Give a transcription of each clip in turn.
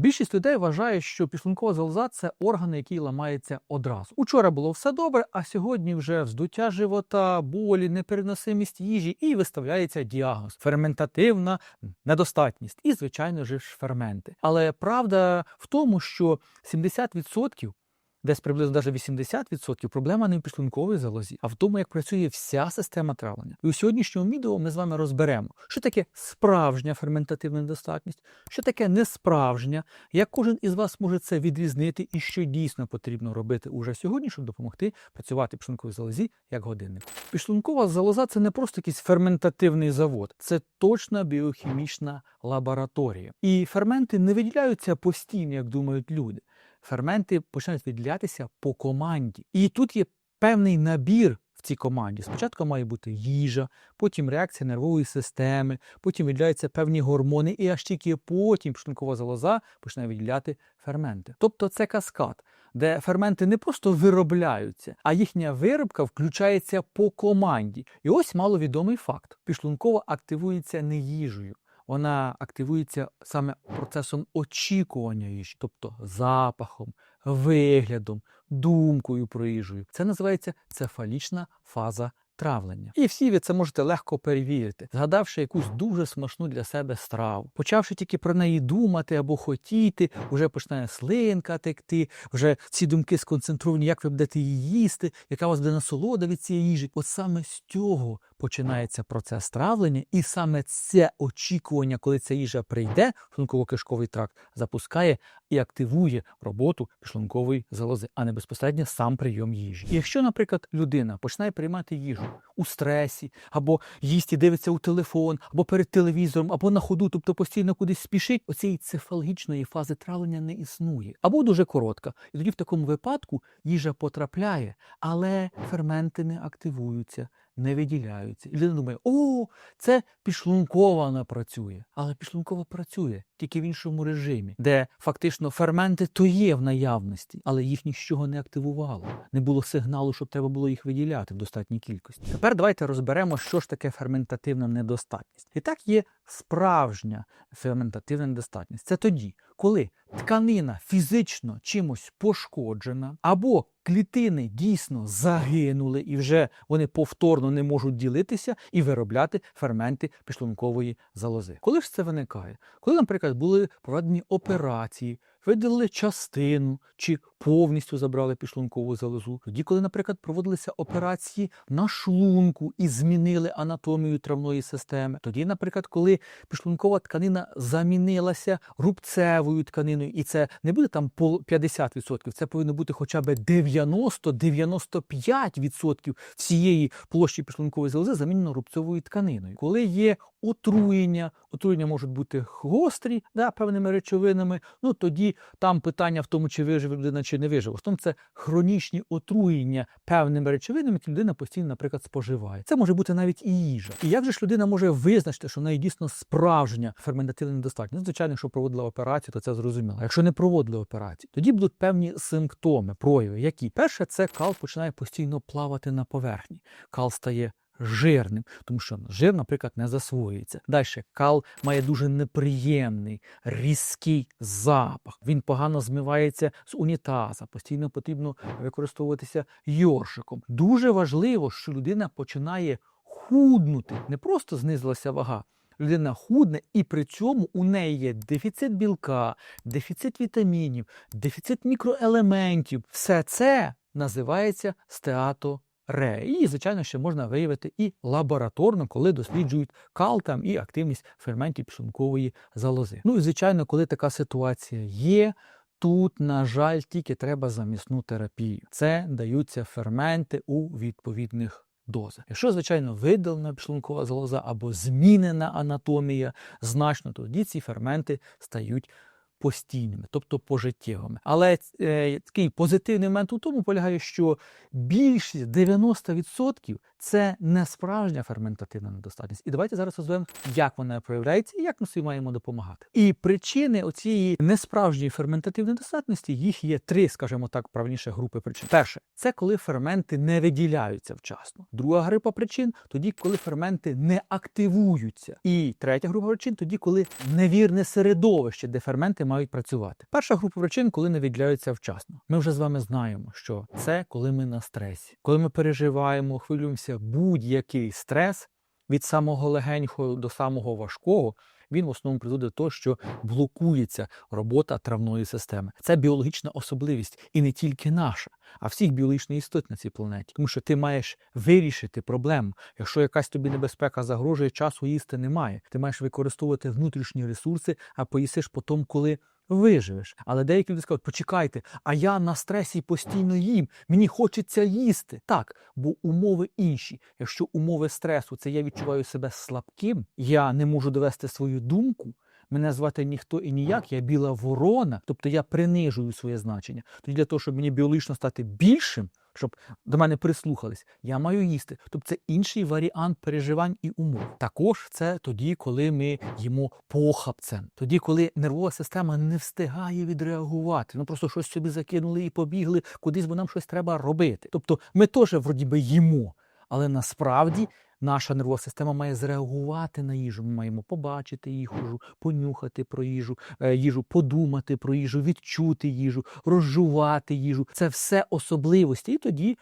Більшість людей вважає, що підшлункова залоза це орган, який ламається одразу. Учора було все добре, а сьогодні вже вздуття живота, болі, непереносимість їжі і виставляється діагноз ферментативна недостатність і, звичайно ж, ферменти. Але правда в тому, що 70% Десь приблизно навіть 80% проблема не в підшлунковій залозі, а в тому, як працює вся система травлення. І у сьогоднішньому відео ми з вами розберемо, що таке справжня ферментативна недостатність, що таке несправжня, як кожен із вас може це відрізнити і що дійсно потрібно робити уже сьогодні, щоб допомогти працювати підшлунковій залозі як годинник. Підшлункова залоза це не просто якийсь ферментативний завод, це точна біохімічна лабораторія. І ферменти не виділяються постійно, як думають люди ферменти починають відділятися по команді. І тут є певний набір в цій команді. Спочатку має бути їжа, потім реакція нервової системи, потім виділяються певні гормони, і аж тільки потім шлункова залоза починає виділяти ферменти. Тобто це каскад, де ферменти не просто виробляються, а їхня виробка включається по команді. І ось маловідомий факт: підшлункова активується не їжею. Вона активується саме процесом очікування їжі, тобто запахом, виглядом, думкою про їжею. Це називається цефалічна фаза травлення. І всі ви це можете легко перевірити, згадавши якусь дуже смачну для себе страву. Почавши тільки про неї думати або хотіти, вже починає слинка текти, вже ці думки сконцентровані, як ви будете її їсти, яка у вас буде насолода від цієї їжі. От саме з цього починається процес травлення, і саме це очікування, коли ця їжа прийде, шлунково-кишковий тракт запускає і активує роботу шлункової залози, а не безпосередньо сам прийом їжі. Якщо, наприклад, людина починає приймати їжу у стресі, або їсть і дивиться у телефон, або перед телевізором, або на ходу, тобто постійно кудись спішить, оцієї цефалогічної фази травлення не існує, або дуже коротка. І тоді в такому випадку їжа потрапляє, але ферменти не активуються не виділяються. І людина думає, о, це пішлункова вона працює. Але пішлункова працює тільки в іншому режимі, де фактично ферменти то є в наявності, але їх нічого не активувало. Не було сигналу, щоб треба було їх виділяти в достатній кількості. Тепер давайте розберемо, що ж таке ферментативна недостатність. І так є справжня ферментативна недостатність. Це тоді, коли тканина фізично чимось пошкоджена, або клітини дійсно загинули, і вже вони повторно не можуть ділитися і виробляти ферменти пішлункової залози. Коли ж це виникає? Коли, наприклад, були проведені операції, видалили частину чи повністю забрали підшлункову залозу. Тоді, коли, наприклад, проводилися операції на шлунку і змінили анатомію травної системи, тоді, наприклад, коли підшлункова тканина замінилася рубцевою тканиною, і це не буде там 50%, це повинно бути хоча б 90-95% всієї площі підшлункової залози замінено рубцевою тканиною. Коли є отруєння, отруєння можуть бути гострі да, певними речовинами, ну тоді там питання в тому, чи виживе людина, чи не виживе. В тому це хронічні отруєння певними речовинами, які людина постійно, наприклад, споживає. Це може бути навіть і їжа. І як же ж людина може визначити, що в неї дійсно справжня ферментативна недостатність? Ну, звичайно, якщо проводила операцію, то це зрозуміло. Якщо не проводили операцію, тоді будуть певні симптоми, прояви. Які перше, це кал починає постійно плавати на поверхні. Кал стає жирним, тому що жир, наприклад, не засвоюється. Далі кал має дуже неприємний, різкий запах. Він погано змивається з унітаза, постійно потрібно використовуватися йоршиком. Дуже важливо, що людина починає худнути, не просто знизилася вага. Людина худне, і при цьому у неї є дефіцит білка, дефіцит вітамінів, дефіцит мікроелементів. Все це називається стеато ре. І, звичайно, ще можна виявити і лабораторно, коли досліджують кал там і активність ферментів пішункової залози. Ну і звичайно, коли така ситуація є. Тут, на жаль, тільки треба замісну терапію. Це даються ферменти у відповідних дозах. Якщо, звичайно, видалена шлункова залоза або змінена анатомія значно, тоді ці ферменти стають постійними, тобто пожиттєвими. Але е, такий позитивний момент у тому полягає, що більшість 90% це не справжня ферментативна недостатність. І давайте зараз розберемо, як вона проявляється і як ми собі маємо допомагати. І причини оцієї несправжньої ферментативної недостатності, їх є три, скажімо так, правніше групи причин. Перше, це коли ферменти не виділяються вчасно. Друга група причин тоді, коли ферменти не активуються. І третя група причин тоді, коли невірне середовище, де ферменти мають працювати. Перша група причин, коли не відділяються вчасно. Ми вже з вами знаємо, що це коли ми на стресі, коли ми переживаємо, хвилюємося, будь-який стрес від самого легенького до самого важкого. Він в основному призводить до того, що блокується робота травної системи. Це біологічна особливість, і не тільки наша, а всіх біологічних істот на цій планеті. Тому що ти маєш вирішити проблему. Якщо якась тобі небезпека загрожує, часу їсти немає. Ти маєш використовувати внутрішні ресурси, а поїсиш потім, коли виживеш. Але деякі люди скажуть, почекайте, а я на стресі постійно їм, мені хочеться їсти. Так, бо умови інші. Якщо умови стресу, це я відчуваю себе слабким, я не можу довести свою думку. Мене звати ніхто і ніяк, я біла ворона, тобто я принижую своє значення. Тоді для того, щоб мені біологічно стати більшим, щоб до мене прислухались, я маю їсти. Тобто це інший варіант переживань і умов. Також це тоді, коли ми їмо похапцем, тоді, коли нервова система не встигає відреагувати. Ну просто щось собі закинули і побігли кудись, бо нам щось треба робити. Тобто ми теж вроді би їмо, але насправді. Наша нервова система має зреагувати на їжу. Ми маємо побачити їжу, понюхати про їжу, е, їжу, подумати про їжу, відчути їжу, розжувати їжу. Це все особливості, і тоді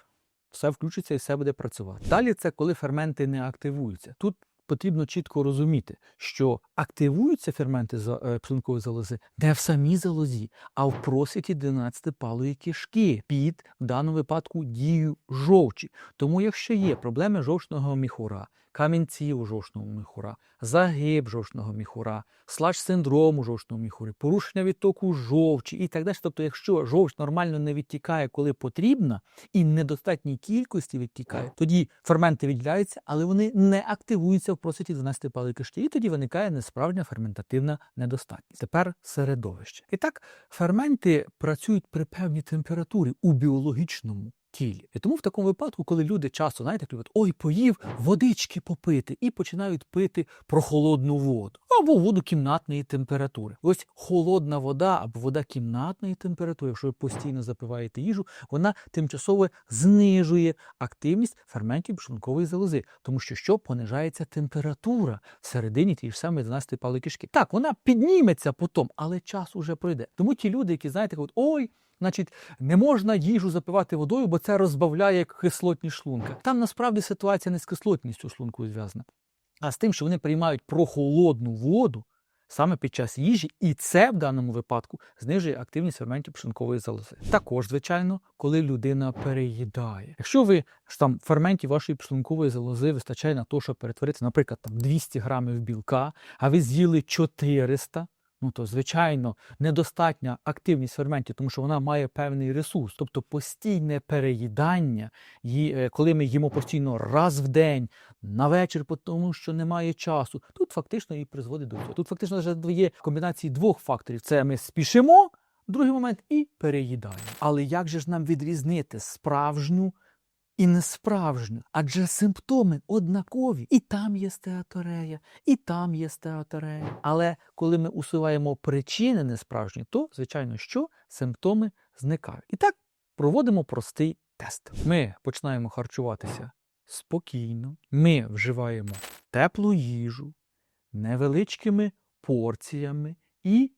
все включиться і все буде працювати. Далі це коли ферменти не активуються. Тут потрібно чітко розуміти, що активуються ферменти е, залози не в самій залозі, а в просвіті 12-палої кишки під в даному випадку дію жовчі. Тому, якщо є проблеми жовчного міхура, камінці у жовчного міхура, загиб жовчного міхура, слач синдрому жовчного міхури, порушення відтоку жовчі і так далі. Тобто, якщо жовч нормально не відтікає, коли потрібно, і в недостатній кількості відтікає, тоді ферменти відділяються, але вони не активуються в просвіті 12 палої кишки. І тоді виникає несправжня ферментативна недостатність. Тепер середовище. І так, ферменти працюють при певній температурі у біологічному. Тілі. І тому в такому випадку, коли люди часто, знаєте, люблять, ой, поїв водички попити, і починають пити прохолодну воду або воду кімнатної температури. Ось холодна вода або вода кімнатної температури, якщо ви постійно запиваєте їжу, вона тимчасово знижує активність ферментів шлункової залози, тому що що понижається температура всередині тієї ж самої 12 палої кишки. Так, вона підніметься потім, але час уже пройде. Тому ті люди, які знаєте, кажуть, ой. Значить, не можна їжу запивати водою, бо це розбавляє кислотність шлунка. Там насправді ситуація не з кислотністю шлунку зв'язана, а з тим, що вони приймають прохолодну воду саме під час їжі, і це в даному випадку знижує активність ферментів пшенкової залози. Також, звичайно, коли людина переїдає. Якщо ви ж там ферментів вашої пшлункової залози вистачає на те, щоб перетворити, наприклад, там 200 грамів білка, а ви з'їли 400, Ну, то, звичайно, недостатня активність ферментів, тому що вона має певний ресурс. Тобто постійне переїдання, е, коли ми їмо постійно раз в день, на вечір, тому що немає часу, тут фактично і призводить до цього. Тут фактично вже є комбінації двох факторів: це ми спішимо, другий момент і переїдаємо. Але як же ж нам відрізнити справжню? І несправжню, адже симптоми однакові. І там є стеаторея, і там є стеаторея. Але коли ми усуваємо причини несправжні, то, звичайно, що симптоми зникають. І так проводимо простий тест. Ми починаємо харчуватися спокійно, ми вживаємо теплу їжу невеличкими порціями і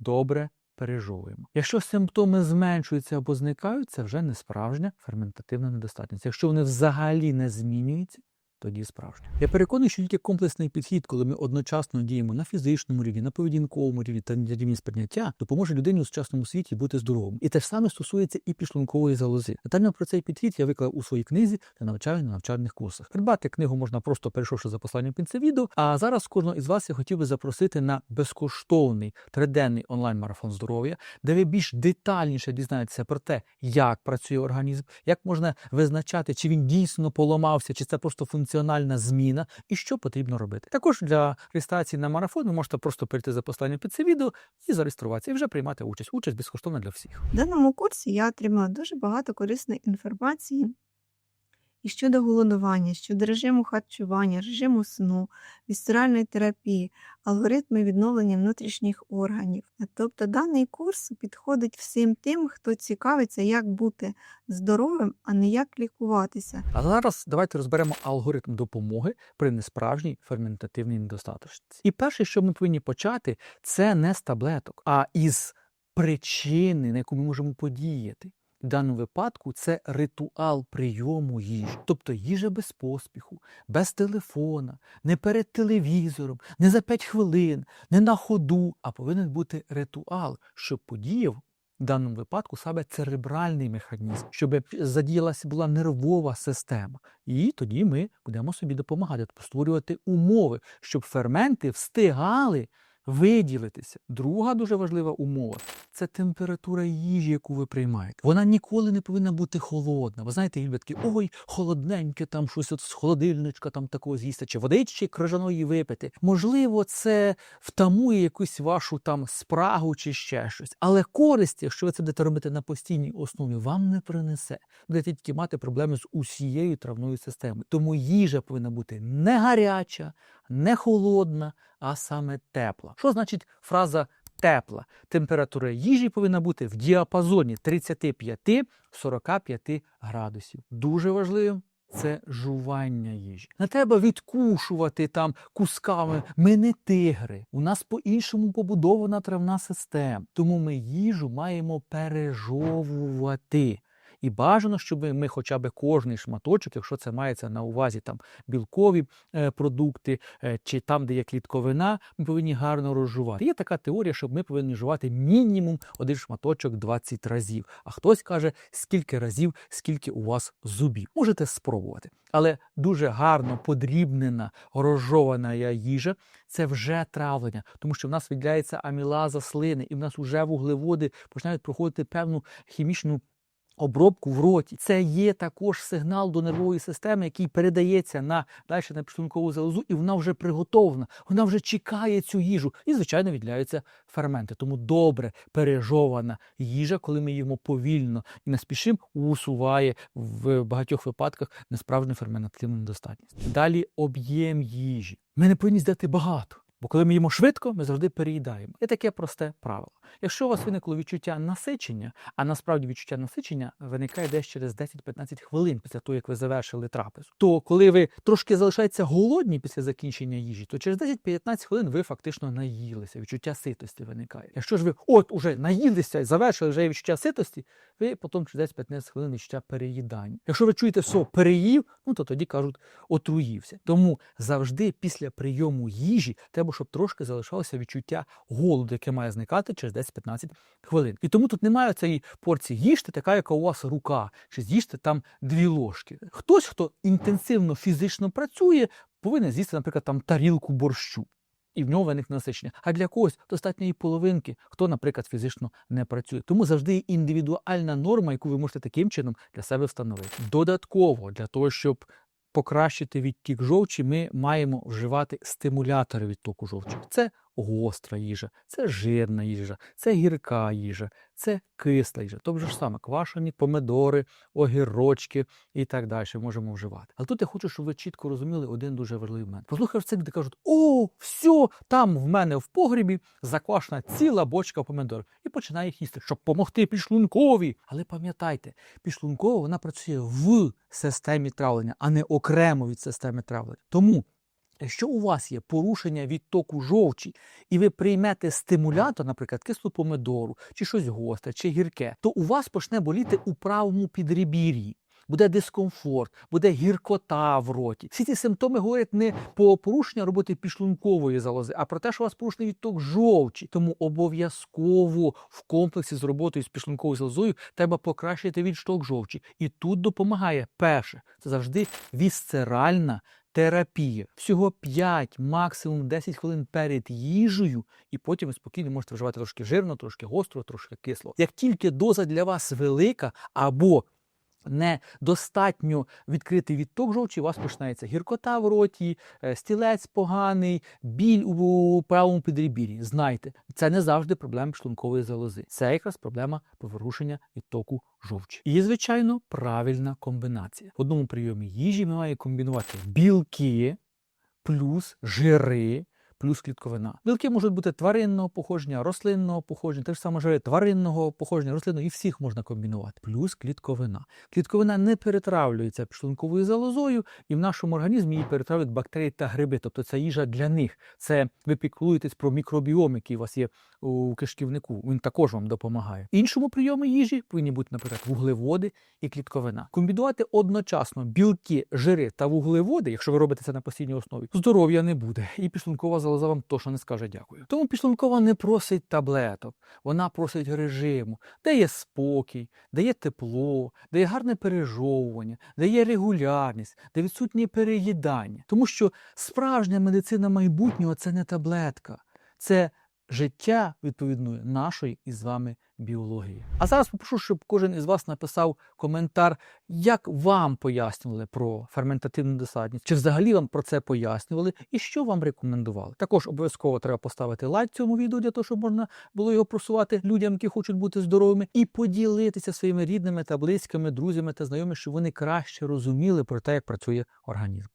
добре пережовуємо. Якщо симптоми зменшуються або зникають, це вже не справжня ферментативна недостатність. Якщо вони взагалі не змінюються, тоді справжня. Я переконаний, що тільки комплексний підхід, коли ми одночасно діємо на фізичному рівні, на поведінковому рівні та на рівні сприйняття, допоможе людині у сучасному світі бути здоровим. І те ж саме стосується і підшлункової залози. Детально про цей підхід я виклав у своїй книзі та навчаю на навчальних курсах. Придбати книгу можна просто перейшовши за посланням під це відео. А зараз кожного із вас я хотів би запросити на безкоштовний триденний онлайн-марафон здоров'я, де ви більш детальніше дізнаєтеся про те, як працює організм, як можна визначати, чи він дійсно поламався, чи це просто функціональна зміна, і що потрібно робити. Також для реєстрації на марафон ви можете просто перейти за посланням під це відео і зареєструватися, і вже приймати участь. Участь безкоштовна для всіх. В даному курсі я отримала дуже багато корисної інформації І щодо голодування, щодо режиму харчування, режиму сну, вісцеральної терапії, алгоритми відновлення внутрішніх органів. Тобто даний курс підходить всім тим, хто цікавиться, як бути здоровим, а не як лікуватися. А зараз давайте розберемо алгоритм допомоги при несправжній ферментативній недостаточності. І перше, що ми повинні почати, це не з таблеток, а із причини, на яку ми можемо подіяти. В даному випадку це ритуал прийому їжі, тобто їжа без поспіху, без телефона, не перед телевізором, не за 5 хвилин, не на ходу, а повинен бути ритуал, щоб подіяв в даному випадку саме церебральний механізм, щоб задіялася була нервова система. І тоді ми будемо собі допомагати, тобто створювати умови, щоб ферменти встигали виділитися. Друга дуже важлива умова це температура їжі, яку ви приймаєте. Вона ніколи не повинна бути холодна. Ви знаєте, є такі, ой, холодненьке, там щось от з холодильничка там такого з'їсти, чи водички крижаної випити. Можливо, це втамує якусь вашу там спрагу чи ще щось. Але користь, якщо ви це будете робити на постійній основі, вам не принесе. Будете тільки мати проблеми з усією травною системою. Тому їжа повинна бути не гаряча, не холодна, а саме тепла. Що значить фраза тепла? Температура їжі повинна бути в діапазоні 35-45 градусів. Дуже важливо. Це жування їжі. Не треба відкушувати там кусками. Ми не тигри. У нас по-іншому побудована травна система. Тому ми їжу маємо пережовувати. І бажано, щоб ми хоча б кожний шматочок, якщо це мається на увазі там білкові е, продукти е, чи там, де є клітковина, ми повинні гарно розжувати. Є така теорія, що ми повинні жувати мінімум один шматочок 20 разів. А хтось каже, скільки разів, скільки у вас зубів. Можете спробувати. Але дуже гарно подрібнена розжована їжа це вже травлення, тому що в нас виділяється амілаза слини, і в нас вже вуглеводи починають проходити певну хімічну. Обробку в роті це є також сигнал до нервової системи, який передається на далі на підшлункову залозу, і вона вже приготовлена, вона вже чекає цю їжу. І, звичайно, відділяються ферменти. Тому добре пережована їжа, коли ми їмо повільно і не спішимо, усуває в багатьох випадках несправжню ферментативну недостатність. Далі об'єм їжі. Ми не повинні здати багато. Бо коли ми їмо швидко, ми завжди переїдаємо. Є таке просте правило. Якщо у вас виникло відчуття насичення, а насправді відчуття насичення виникає десь через 10-15 хвилин після того, як ви завершили трапезу, то коли ви трошки залишаєтеся голодні після закінчення їжі, то через 10-15 хвилин ви фактично наїлися, відчуття ситості виникає. Якщо ж ви от уже наїлися і завершили вже відчуття ситості, ви потім через 10-15 хвилин відчуття переїдання. Якщо ви чуєте, що переїв, ну то тоді кажуть, отруївся. Тому завжди після прийому їжі треба щоб трошки залишалося відчуття голоду, яке має зникати через 10-15 хвилин. І тому тут немає цієї порції їжте, така, яка у вас рука, чи з'їжте там дві ложки. Хтось, хто інтенсивно фізично працює, повинен з'їсти, наприклад, там тарілку борщу. І в нього виникне насичення. А для когось достатньо і половинки, хто, наприклад, фізично не працює. Тому завжди є індивідуальна норма, яку ви можете таким чином для себе встановити. Додатково для того, щоб покращити відтік жовчі, ми маємо вживати стимулятори відтоку жовчі. Це гостра їжа, це жирна їжа, це гірка їжа, це кисла їжа. Тобто ж саме квашені помидори, огірочки і так далі можемо вживати. Але тут я хочу, щоб ви чітко розуміли один дуже важливий момент. Послухавши це, люди кажуть: о, все, там в мене в погрібі заквашена ціла бочка помидорів. І починає їх їсти, щоб допомогти підшлункові. Але пам'ятайте, підшлункова вона працює в системі травлення, а не окремо від системи травлення. Тому. Якщо у вас є порушення відтоку жовчі, і ви приймете стимулятор, наприклад, кислу помидору, чи щось гостре, чи гірке, то у вас почне боліти у правому підребір'ї. Буде дискомфорт, буде гіркота в роті. Всі ці симптоми говорять не про порушення роботи підшлункової залози, а про те, що у вас порушений відток жовчі. Тому обов'язково в комплексі з роботою з підшлунковою залозою треба покращити відштовх жовчі. І тут допомагає перше, це завжди вісцеральна терапія. Всього 5, максимум 10 хвилин перед їжею, і потім ви спокійно можете вживати трошки жирно, трошки гостро, трошки кисло. Як тільки доза для вас велика або недостатньо відкритий відток жовчі, у вас починається гіркота в роті, е, стілець поганий, біль у правому підребір'ї. Знайте, це не завжди проблема шлункової залози. Це якраз проблема порушення відтоку жовчі. І, звичайно, правильна комбінація. В одному прийомі їжі ми маємо комбінувати білки плюс жири. Плюс клітковина. Білки можуть бути тваринного походження, рослинного походження, те ж саме жири тваринного походження, рослинного, і всіх можна комбінувати. Плюс клітковина. Клітковина не перетравлюється шлунковою залозою, і в нашому організмі її перетравлюють бактерії та гриби. Тобто це їжа для них. Це ви піклуєтесь про мікробіом, який у вас є у кишківнику. Він також вам допомагає. Іншому прийому їжі повинні бути, наприклад, вуглеводи і клітковина. Комбінувати одночасно білки, жири та вуглеводи, якщо ви робите це на постійній основі, здоров'я не буде. І підшлункова залоза вам точно не скаже дякую. Тому підшлункова не просить таблеток, вона просить режиму, де є спокій, де є тепло, де є гарне пережовування, де є регулярність, де відсутнє переїдання. Тому що справжня медицина майбутнього це не таблетка, це життя відповідної нашої із вами біології. А зараз попрошу, щоб кожен із вас написав коментар, як вам пояснювали про ферментативну досадність, чи взагалі вам про це пояснювали і що вам рекомендували. Також обов'язково треба поставити лайк цьому відео для того, щоб можна було його просувати людям, які хочуть бути здоровими, і поділитися своїми рідними та близькими, друзями та знайомими, щоб вони краще розуміли про те, як працює організм.